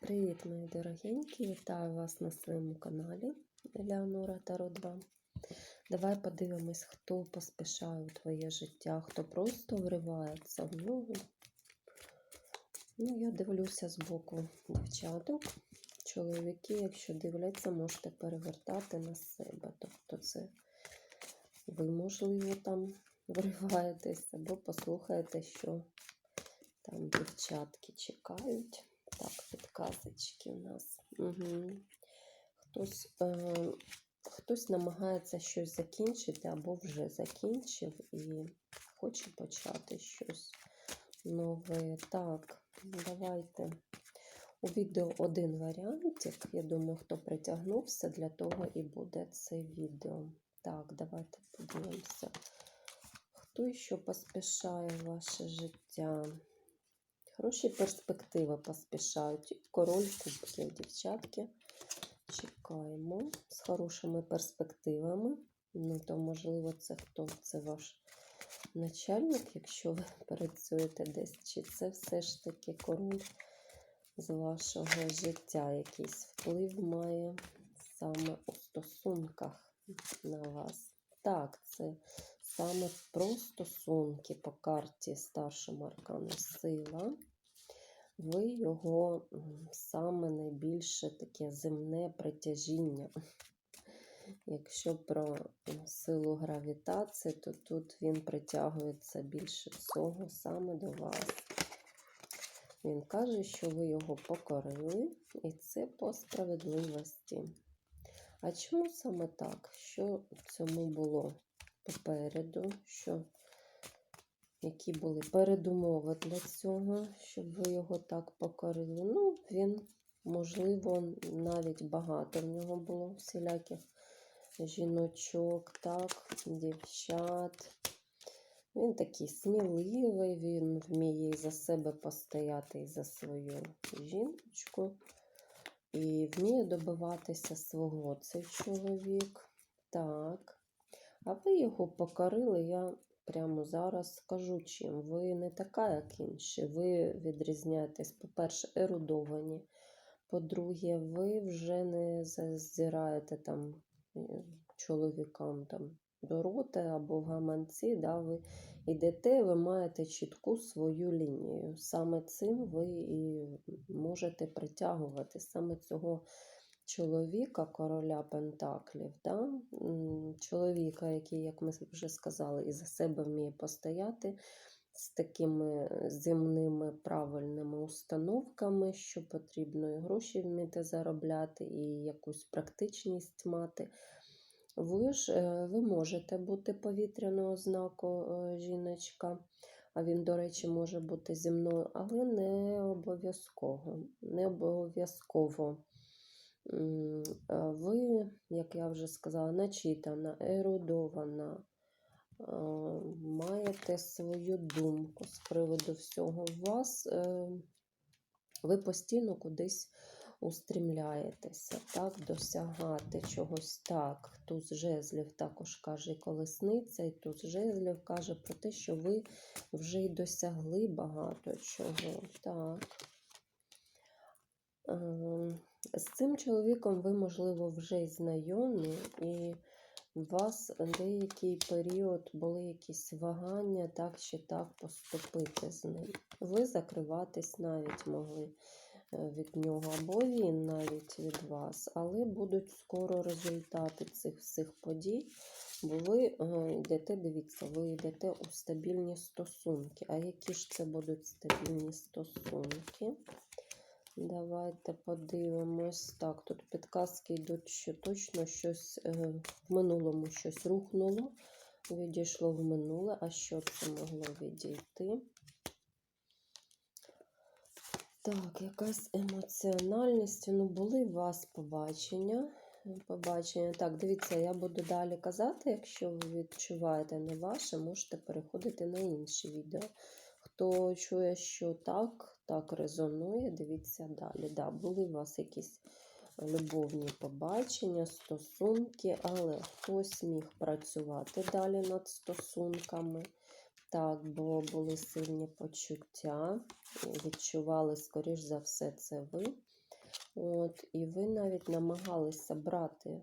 Привіт, мої дорогенькі! Вітаю вас на своєму каналі Елеонора Таро 2. Давай подивимось, хто поспішає у твоє життя, хто просто вривається в нього. Ну, я дивлюся з боку дівчаток. Чоловіки, якщо дивляться, можете перевертати на себе. Тобто це ви, можливо, там вриваєтесь або послухаєте, що там дівчатки чекають. Так, підказочки у нас. Угу. Хтось, е, хтось намагається щось закінчити або вже закінчив і хоче почати щось нове. Так, давайте. У відео один варіантик. Я думаю, хто притягнувся, для того і буде це відео. Так, давайте подивимося. Хто ще поспішає ваше життя? Хороші перспективи поспішають. Король кубків, дівчатки. Чекаємо з хорошими перспективами. Ну, то, можливо, це хто? Це ваш начальник, якщо ви працюєте десь, чи це все ж таки король з вашого життя. Якийсь вплив має саме у стосунках на вас. Так, це саме про стосунки по карті старшому аркану сила. Ви його саме найбільше таке земне притяжіння. Якщо про силу гравітації, то тут він притягується більше всього саме до вас. Він каже, що ви його покорили, і це по справедливості. А чому саме так? Що цьому було попереду? Що які були передумови для цього, щоб ви його так покорили. Ну, він, можливо, навіть багато в нього було всіляких жіночок, так, дівчат. Він такий сміливий, він вміє і за себе постояти і за свою жіночку. І вміє добиватися свого цей чоловік. Так. А ви його покорили, я прямо зараз скажу чим. Ви не така, як інші. Ви відрізняєтесь, по-перше, ерудовані. По-друге, ви вже не зазираєте там е, чоловікам там до роти або в гаманці. Да, Ви йдете, ви маєте чітку свою лінію. Саме цим ви і можете притягувати саме цього чоловіка, короля Пентаклів, да? чоловіка, який, як ми вже сказали, і за себе вміє постояти з такими земними правильними установками, що потрібно і гроші вміти заробляти, і якусь практичність мати. Ви ж е, ви можете бути повітряного знаку е, жіночка, а він, до речі, може бути зі мною, але не обов'язково. Не обов'язково ви, як я вже сказала, начитана, ерудована, маєте свою думку з приводу всього вас, е, ви постійно кудись устрімляєтеся, так, досягати чогось так. Туз жезлів також каже колесниця, і туз жезлів каже про те, що ви вже й досягли багато чого. Так. З цим чоловіком ви, можливо, вже знайомі, і у вас деякий період були якісь вагання, так чи так поступити з ним. Ви закриватись навіть могли е, від нього, або він навіть від вас, але будуть скоро результати цих всіх подій, бо ви е, йдете, дивіться, ви йдете у стабільні стосунки. А які ж це будуть стабільні стосунки? Давайте подивимось. Так, тут підказки йдуть, що точно щось е, в минулому щось рухнуло, відійшло в минуле, а що це могло відійти? Так, якась емоціональність. Ну, були у вас побачення. Побачення. Так, дивіться, я буду далі казати, якщо ви відчуваєте не ваше, можете переходити на інші відео. Хто чує, що так, так резонує, дивіться далі. Да, Були у вас якісь любовні побачення, стосунки, але хтось міг працювати далі над стосунками. Так, бо були сильні почуття, відчували, скоріш за все, це ви. От, і ви навіть намагалися брати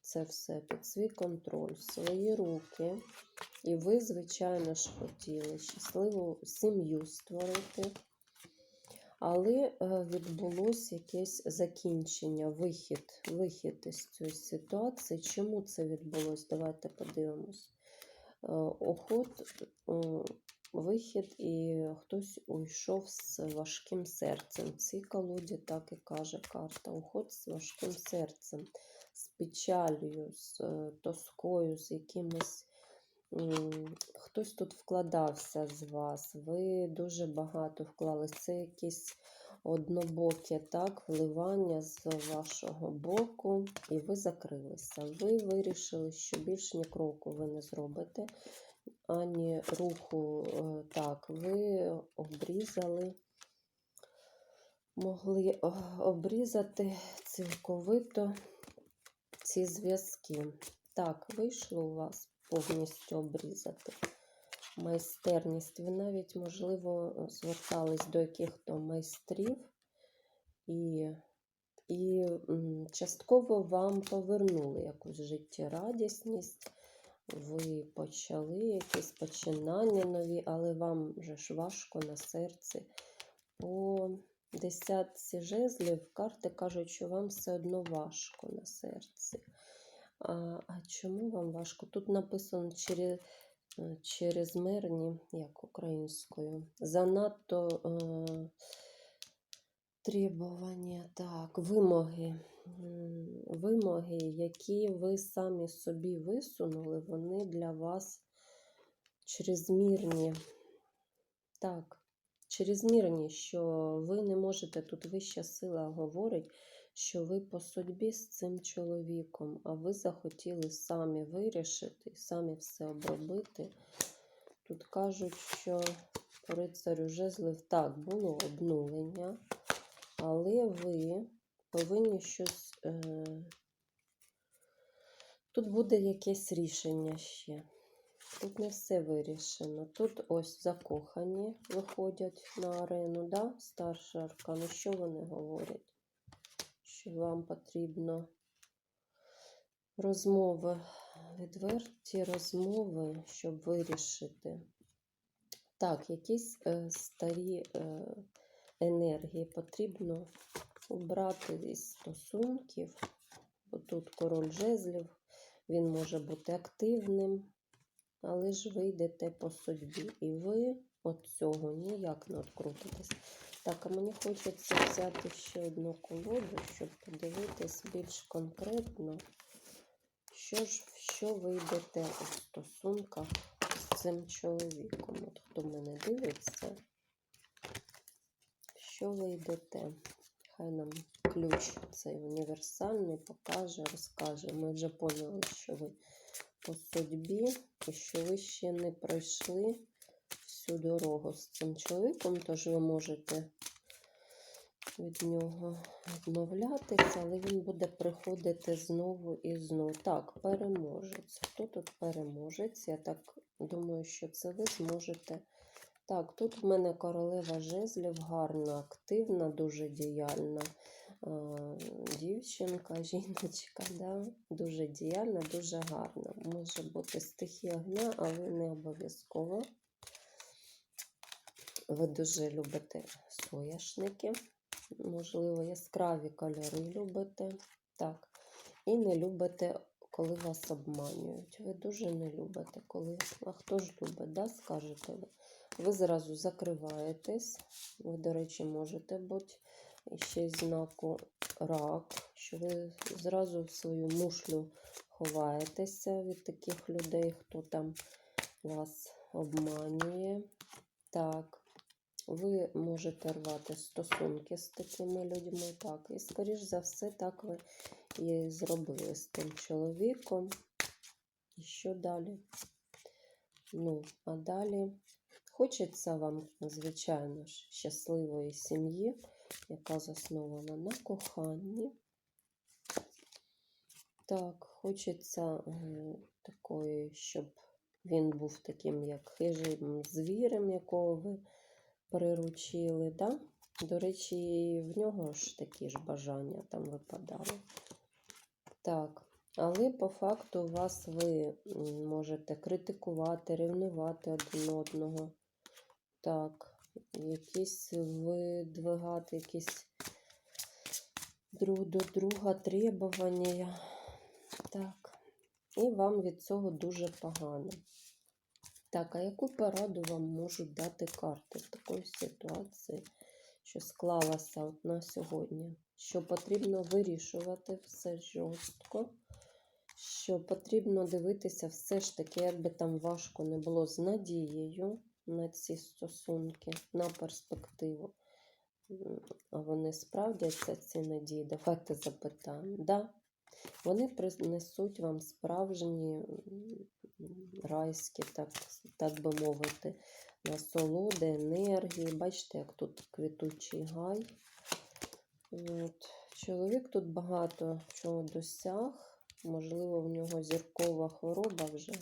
це все під свій контроль, в свої руки. І ви, звичайно ж, хотіли щасливу сім'ю створити. Але е, відбулося якесь закінчення, вихід, вихід із цієї ситуації. Чому це відбулося? Давайте подивимось. Е, Охот, е, вихід, і хтось уйшов з важким серцем. В цій колоді так і каже карта. Уход з важким серцем, з печалью, з тоскою, з якимось. Хтось тут вкладався з вас, ви дуже багато вклали. Це якесь однобоке так, вливання з вашого боку, і ви закрилися. Ви вирішили, що більш ні кроку ви не зробите, ані руху. е, Так, ви обрізали, могли обрізати цілковито ці зв'язки. Так, вийшло у вас повністю обрізати майстерність. Ви навіть, можливо, звертались до яких-то майстрів, і, і частково вам повернули якусь життєрадісність. Ви почали якісь починання нові, але вам вже ж важко на серці. По десятці жезлів карти кажуть, що вам все одно важко на серці. А, чому вам важко? Тут написано через, е, чрезмерні, як українською, занадто е, требування, так, вимоги. Вимоги, які ви самі собі висунули, вони для вас чрезмірні. Так, чрезмірні, що ви не можете, тут вища сила говорить, що ви по судьбі з цим чоловіком, а ви захотіли самі вирішити, самі все обробити. Тут кажуть, що рицарю жезлів так, було обнулення, але ви повинні щось. Е... Тут буде якесь рішення ще. Тут не все вирішено. Тут ось закохані виходять на арену, да? старший аркан. Що вони говорять? Що вам потрібно розмови, відверті розмови, щоб вирішити. Так, якісь е, старі е, енергії потрібно убрати із стосунків. Бо тут король жезлів, він може бути активним, але ж ви йдете по судьбі. І ви від цього ніяк не відкрутитесь. Так, а мені хочеться взяти ще одну колоду, щоб подивитись більш конкретно, що ж, що ви йдете у стосунках з цим чоловіком. От хто мене дивиться, що ви йдете? Хай нам ключ цей універсальний покаже, розкаже. Ми вже поняли, що ви по судьбі і що ви ще не пройшли всю дорогу з цим чоловіком, тож ви можете від нього відмовлятися, але він буде приходити знову і знову. Так, переможець. Хто тут переможець? Я так думаю, що це ви зможете. Так, тут в мене королева жезлів гарна, активна, дуже діяльна дівчинка, жіночка, да? дуже діяльна, дуже гарна. Може бути стихія огня, але не обов'язково. Ви дуже любите соняшники, можливо, яскраві кольори любите. Так. І не любите, коли вас обманюють. Ви дуже не любите, коли. А хто ж любить, да, скажете ви? Ви зразу закриваєтесь. Ви, до речі, можете бути ще й знаку рак, що ви зразу в свою мушлю ховаєтеся від таких людей, хто там вас обманює. Так, ви можете рвати стосунки з такими людьми. Так, і, скоріш за все, так ви і зробили з тим чоловіком. І що далі? Ну, а далі хочеться вам, звичайно ж, щасливої сім'ї, яка заснована на коханні. Так, хочеться е, такої, щоб він був таким, як хижим звірем, якого ви приручили, да? До речі, в нього ж такі ж бажання там випадали. Так, але по факту вас ви можете критикувати, ревнувати один одного. Так, якісь видвигати якісь друг до друга требування. Так. І вам від цього дуже погано. Так, а яку пораду вам можуть дати карти в такій ситуації, що склалася от на сьогодні? Що потрібно вирішувати все жорстко, що потрібно дивитися все ж таки, як би там важко не було з надією на ці стосунки, на перспективу. А вони справдяться, ці надії? Давайте запитаємо. Да, вони принесуть вам справжні райські, так, так би мовити, насолоди, енергії. Бачите, як тут квітучий гай. От. Чоловік тут багато чого досяг. Можливо, в нього зіркова хвороба вже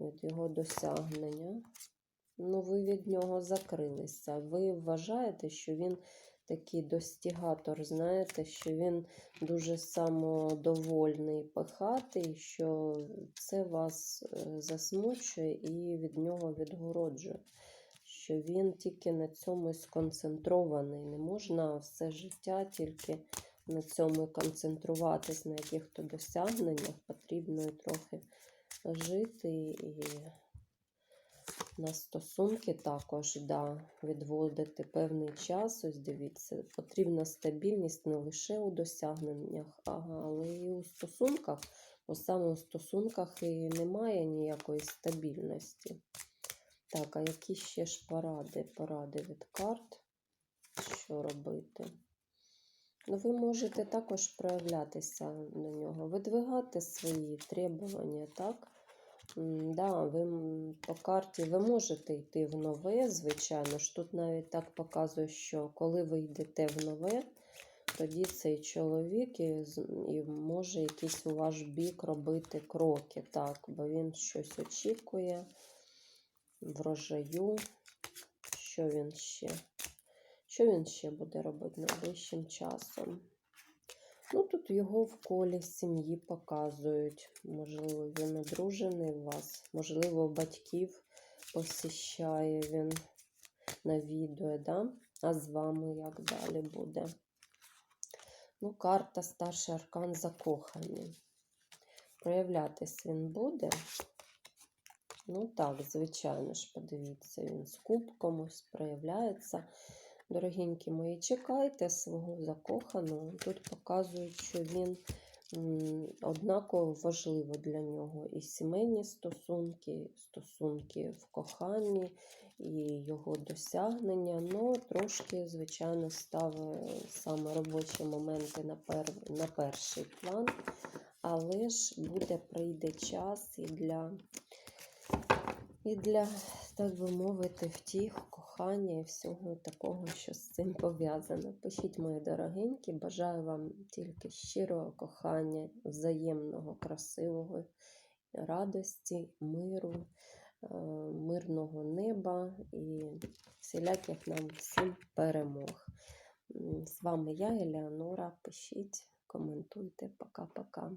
від його досягнення. Ну, ви від нього закрилися. Ви вважаєте, що він такий достігатор, знаєте, що він дуже самодовольний, пихатий, що це вас е, засмучує і від нього відгороджує. Що він тільки на цьому сконцентрований. Не можна все життя тільки на цьому концентруватись, на яких-то досягненнях. Потрібно трохи жити і на стосунки також да, відводити певний час. Ось дивіться, потрібна стабільність не лише у досягненнях, але й у стосунках. Бо саме у стосунках і немає ніякої стабільності. Так, а які ще ж поради? Поради від карт. Що робити? Ну, ви можете також проявлятися на нього, видвигати свої требування, так? Да, ви по карті ви можете йти в нове, звичайно ж. Тут навіть так показує, що коли ви йдете в нове, тоді цей чоловік і, і може якийсь у ваш бік робити кроки, так, бо він щось очікує, врожаю. Що він ще? Що він ще буде робити найближчим часом? Ну, тут його в колі сім'ї показують. Можливо, він одружений у вас, можливо, батьків посіщає він навідує, да? А з вами як далі буде? Ну, карта старший аркан закохані. Проявлятись він буде. Ну так, звичайно ж, подивіться, він з кубком ось проявляється. Дорогенькі мої, чекайте свого закоханого. Тут показують, що він однаково важливо для нього і сімейні стосунки, стосунки в коханні, і його досягнення. Ну, трошки, звичайно, ставить саме робочі моменти на, пер... на перший план. Але ж буде прийде час і для і для, так би мовити, втіх, кохання і всього такого, що з цим пов'язано. Пишіть, мої дорогенькі, бажаю вам тільки щирого кохання, взаємного, красивого, радості, миру, е, мирного неба і всіляких нам всім перемог. З вами я, Елеонора. Пишіть, коментуйте. Пока-пока.